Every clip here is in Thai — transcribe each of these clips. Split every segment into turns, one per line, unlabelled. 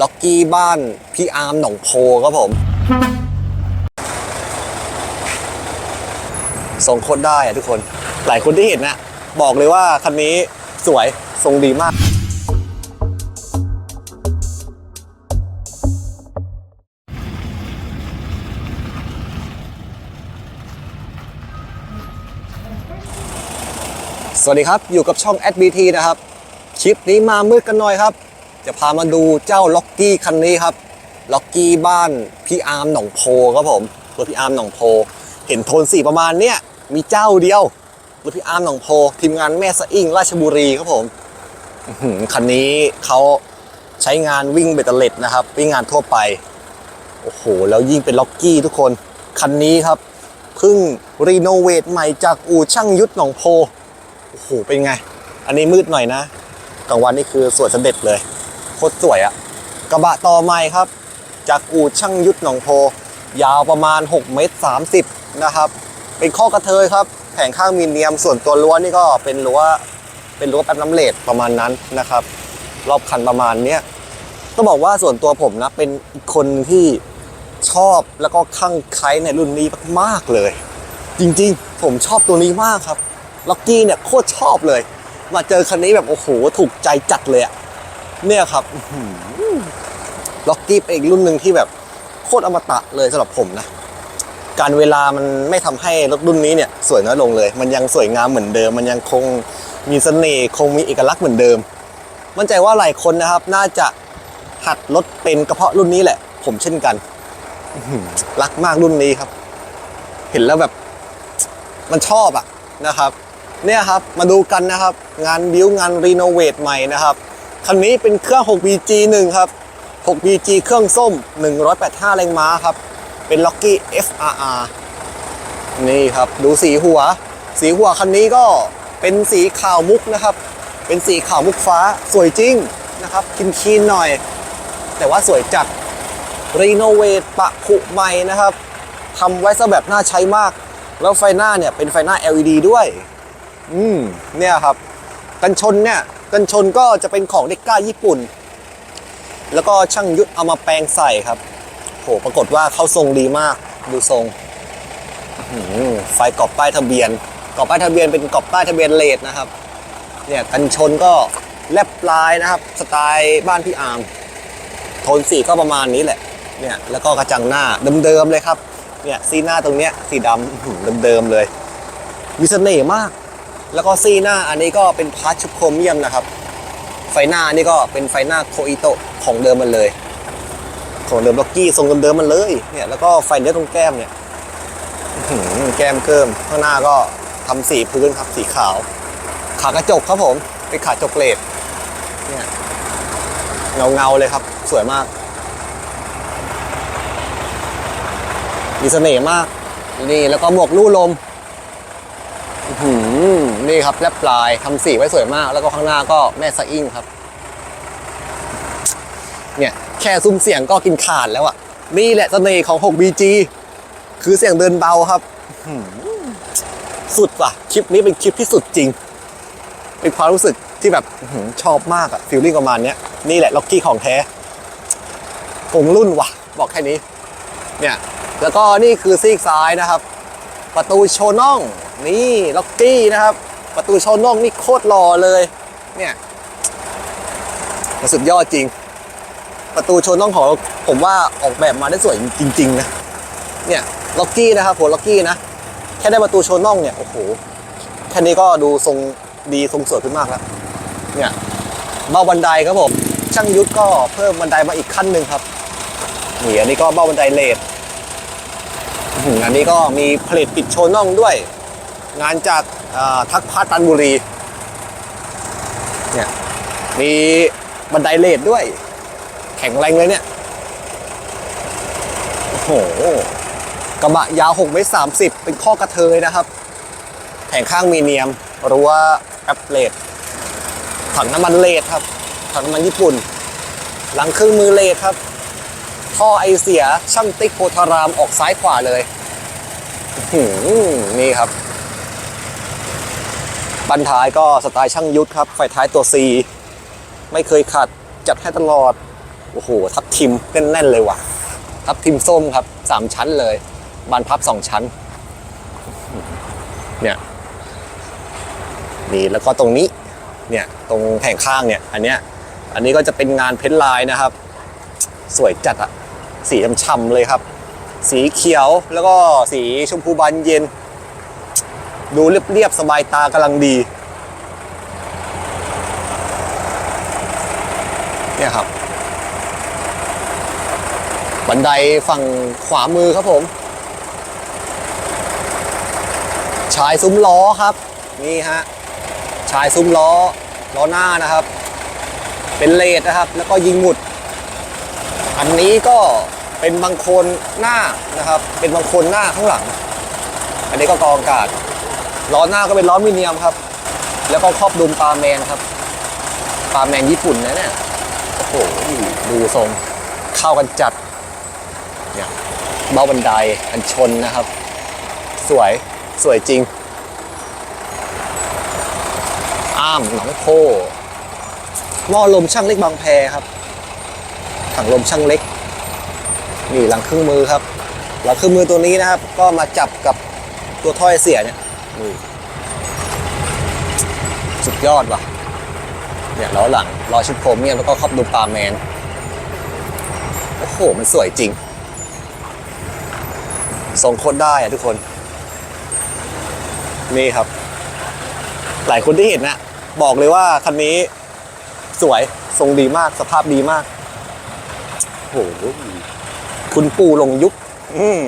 ล็อกกี้บ้าน พี่อาร์มหนองโพครับผมทรงโคตรได้อะทุกคน หลายคนที่เห็นนะ บอกเลยว่าคันนี้สวยทรงดีมาก สวัสดีครับ อยู่กับช่อง SBT นะครับ คลิปนี้มามืดกันหน่อยครับ จะพามาดูเจ้าล็อกกี้คันนี้ครับล็อกกี้บ้านพี่อาร์มหนองโพครับผมรถพี่อาร์มหนองโพ เห็นโทนสีประมาณเนี้ยมีเจ้าเดียวรถพี่อาร์มหนองโพ ทีมงานแม่สะอิ่งราชบุรีครับผมคันนี้เขาใช้งานวิ่งเบตเตอร์เล็ดนะครับ วิ่งงานทั่วไป โอ้โห แล้วยิ่งเป็นล็อกกี้ทุกคน คันนี้ครับเพิ่งรีโนเวทใหม่จากอู่ช่างยุทธหนองโพ โอ้โห เป็นไง อันนี้มืดหน่อยนะกลางวันนี่คือสวยสเด็จเลย โคตรสวยอะกระบะต่อใหม่ครับ จากอู่ช่างยุทธหนองโพ ยาวประมาณ6เมตร30นะครับเป็นข้อกระเทยครับแผงข้างมีเนียมส่วนตัวรั้วนี่ก็เป็นรั้วเป็นรั้วแป๊บน้ำเลดประมาณนั้นนะครับ รอบคันประมาณเนี้ยต้องบอกว่าส่วนตัวผมนะเป็นคนที่ชอบแล้วก็คลั่งไคล้ในรุ่นนี้มากๆเลย จริงๆ ผมชอบตัวนี้มากครับล็อกกี้เนี่ยโคตรชอบเลย มาเจอคันนี้แบบโอ้โหถูกใจจัดเลยอะ เนี่ยครับล็อกกี้เป็นอีกรุ่นหนึ่งที่แบบโคตรอมตะเลยสำหรับผมนะ การเวลามันไม่ทำให้รถรุ่นนี้เนี่ยสวยน้อยลงเลย มันยังสวยงามเหมือนเดิม มันยังคงมีเสน่ห์คงมีเอกลักษณ์เหมือนเดิม มั่นใจว่าหลายคนนะครับ น่าจะหัดรถเป็นกระเพาะรุ่นนี้แหละ ผมเช่นกันรักมากรุ่นนี้ครับ เห็นแล้วแบบ มันชอบอะนะครับ เนี่ยครับมาดูกันนะครับ งานบิวงานรีโนเวทใหม่นะครับ คันนี้เป็นเครื่อง 6BG 1 ครับ 6BG เครื่องส้ม 185 แรงม้าครับ เป็นล็อกกี้ FRR นี่ครับดูสีหัว สีหัวคันนี้ก็เป็นสีขาวมุกนะครับ เป็นสีขาวมุกฟ้าสวยจริงนะครับคินคีนหน่อย แต่ว่าสวยจัดรีโนเวทปะผุใหม่นะครับทำไว้ซะแบบน่าใช้มาก แล้วไฟหน้าเนี่ยเป็นไฟหน้า LED ด้วย อืมเนี่ยครับ กันชนเนี่ย กันชนก็จะเป็นของเด็กก้าญี่ปุ่น แล้วก็ช่างยุทธเอามาแปลงใส่ครับโหปรากฏว่าเข้าทรงดีมากดูทรงไฟกรอบป้ายทะเบียนกรอบป้ายทะเบียนเป็นกรอบป้ายทะเบียนเลดนะครับ เนี่ยกันชนก็แลบปลายนะครับ สไตล์บ้านพี่อาร์มโทนสีก็ประมาณนี้แหละ เนี่ยแล้วก็กระจังหน้าเดิมๆเลยครับ เนี่ยซีหน้าตรงเนี้ยสีดำเดิมๆเลยมีเสน่ห์มาก แล้วก็ซีหน้าอันนี้ก็เป็นพาร์ทชุบโครเมียมนะครับ ไฟหน้านี่ก็เป็นไฟหน้าโคอิโตะของเดิมมันเลย ของเดิมล็อกกี้ทรงเดิมๆมันเลยเนี่ยแล้วก็ไฟเนื้อตรงแก้มเนี่ยแก้มเกิมข้างหน้าก็ทำสีพื้นครับสีขาว ขากระจกครับผมเป็นขาจกเลดเนี่ยเงาเงาๆเลยครับ สวยมาก มีเสน่ห์มากนี่แล้วก็หมวกลู่ลม นี่ครับแลบปลายทำสีไว้สวยมาก แล้วก็ข้างหน้าก็แม่สะอิ่งครับ เนี่ย แค่ซุ้มเสียงก็กินขาดแล้วอะนี่แหละเสน่ห์ของ 6BG คือเสียงเดินเบาครับ สุดว่ะ คลิปนี้เป็นคลิปที่สุดจริง เป็นความรู้สึกที่แบบชอบมากอะฟีลลิ่งประมาณเนี้ย นี่แหละล็อกกี้ของแท้คงรุ่นว่ะ บอกแค่นี้ เนี่ย แล้วก็นี่คือซีกซ้ายนะครับ ประตูโชน่อง นี่ล็อกกี้นะครับ ประตูโชน่องนี่โคตรหล่อเลย เนี่ยมันสุดยอดจริง ประตูโชน่องของผมว่าออกแบบมาได้สวยจริง ๆ นะ เนี่ยล็อกกี้นะครับหัวล็อกกี้นะ แค่ได้ประตูโชนน่องเนี่ยโอ้โหแค่นี้ก็ดูทรงดีทรงสวยขึ้นมากแล้ว เนี่ยเบ้าบันไดครับผมช่างยุทธก็เพิ่มบันไดมาอีกขั้นหนึ่งครับนี่อันนี้ก็เบ้าบันไดเลดอันนี้ก็มีผลิตปิดโชว์น่องด้วย งานจากทักพัตันบุรี เนี่ย มีบันไดเลดด้วย แข็งแรงเลยเนี่ย โอ้โห กระบะยาว6เมตร30เป็นข้อกระเทยนะครับ แผงข้างมีเนียมรั้วแอปเลดถังน้ำมันเลดครับ ถังน้ำมันญี่ปุ่น หลังเครื่องมือเลดครับ ท่อไอเสียช่างติ๊กโพธารามออกซ้ายขวาเลยนี่ครับ บันท้ายก็สไตล์ช่างยุทธครับ ไฟท้ายตัว C ไม่เคยขัดจัดให้ตลอด โอ้โห ทับทิมแน่นๆเลยว่ะ ทับทิมส้มครับสามชั้นเลย บานพับสองชั้น เนี่ยนี่แล้วก็ตรงนี้ เนี่ย ตรงแผงข้างเนี่ย อันเนี้ย อันนี้ก็จะเป็นงานเพ้นลายนะครับ สวยจัดอะสีช่ำๆเลยครับ สีเขียวแล้วก็สีชมพูบานเย็น ดูเรียบๆสบายตากำลังดี เนี่ยครับ บันไดฝั่งขวามือครับผมชายซุ้มล้อครับ นี่ฮะชายซุ้มล้อล้อหน้านะครับ เป็นเลดนะครับ แล้วก็ยิงหมุด อันนี้ก็เป็นบางโคนหน้านะครับ เป็นบางโคนหน้าข้างหลัง อันนี้ก็กองกาศ ล้อหน้าก็เป็นล้อมิเนียมครับ แล้วก็ครอบดุมปลาแมนครับปลาแมนญี่ปุ่นนะเนี่ย โอ้โห ดูทรง เข้ากันจัด เนี่ยเบ้าบันไดกันชนนะครับ สวย สวยจริง อ้ามหนองโพหม้อลมช่างเล็กบางแพครับ ถังลมช่างเล็ก นี่หลังเครื่องมือครับ หลังเครื่องมือตัวนี้นะครับ ก็มาจับกับตัวถ้อยเสียเนี่ย สุดยอดว่ะ เนี่ยล้อหลังล้อชุดโครเมียมแล้วก็ครอบดูปาแมน โอ้โห มันสวยจริงทรงโคตรได้อะทุกคน นี่ครับ หลายคนที่เห็นนะ บอกเลยว่าคันนี้สวยทรงดีมากสภาพดีมาก โอ้โห คุณปู่ลงยุค อืม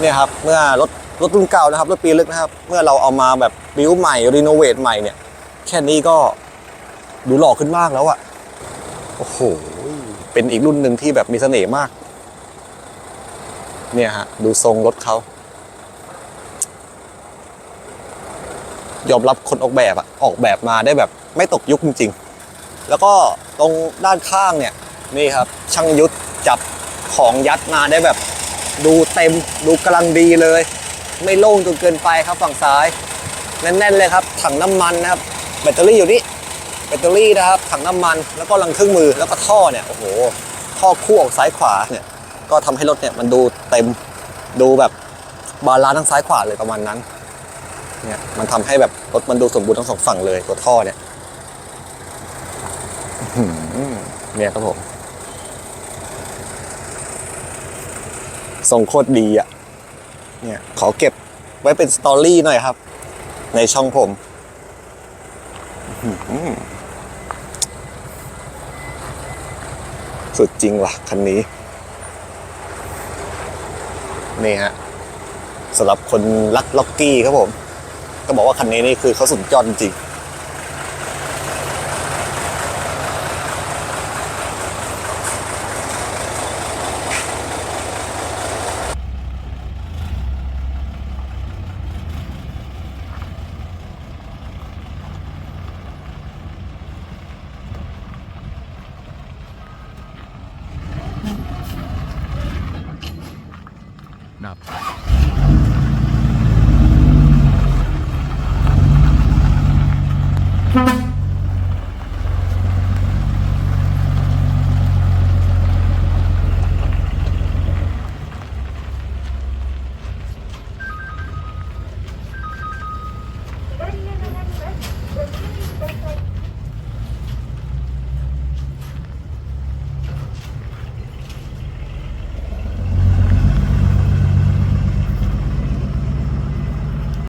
เนี่ยครับเมื่อรถรถรุ่นเก่านะครับรถปีลึกนะครับ เมื่อเราเอามาแบบบิวใหม่รีโนเวทใหม่เนี่ยแค่นี้ก็ดูหล่อขึ้นมากแล้วอะโอ้โหเป็นอีกรุ่นหนึ่งที่แบบมีเสน่ห์มาก เนี่ยฮะดูทรงรถเขายอมรับคนออกแบบอะออกแบบมาได้แบบไม่ตกยุคจริงๆ แล้วก็ตรงด้านข้างเนี่ยนี่ครับช่างยุทธจับของยัดมาได้แบบ ดูเต็มดูกำลังดีเลย ไม่โล่งจนเกินไปครับฝั่งซ้ายแน่นๆเลยครับ ถังน้ำมันนะครับ แบตเตอรี่อยู่นี่แบตเตอรี่นะครับ ถังน้ำมันแล้วก็รังเครื่องมือแล้วก็ท่อเนี่ยโอ้โหท่อคู่ออกซ้ายขวาเนี่ยก็ทำให้รถเนี่ยมันดูเต็มดูแบบบาลานซ์ทั้งซ้ายขวาเลยประมาณนั้นเนี่ยมันทำให้แบบรถมันดูสมบูรณ์ทั้งสองฝั่งเลยตัวท่อเนี่ยเนี่ยครับผม ทรงโคตรดีอะ เนี่ยขอเก็บไว้เป็นสตอรี่หน่อยครับ ในช่องผมสุดจริงว่ะคันนี้ นี่ฮะสำหรับคนรักล็อกกี้ครับผม ก็บอกว่าคันนี้นี่คือเขาสุดยอดจริง なっ。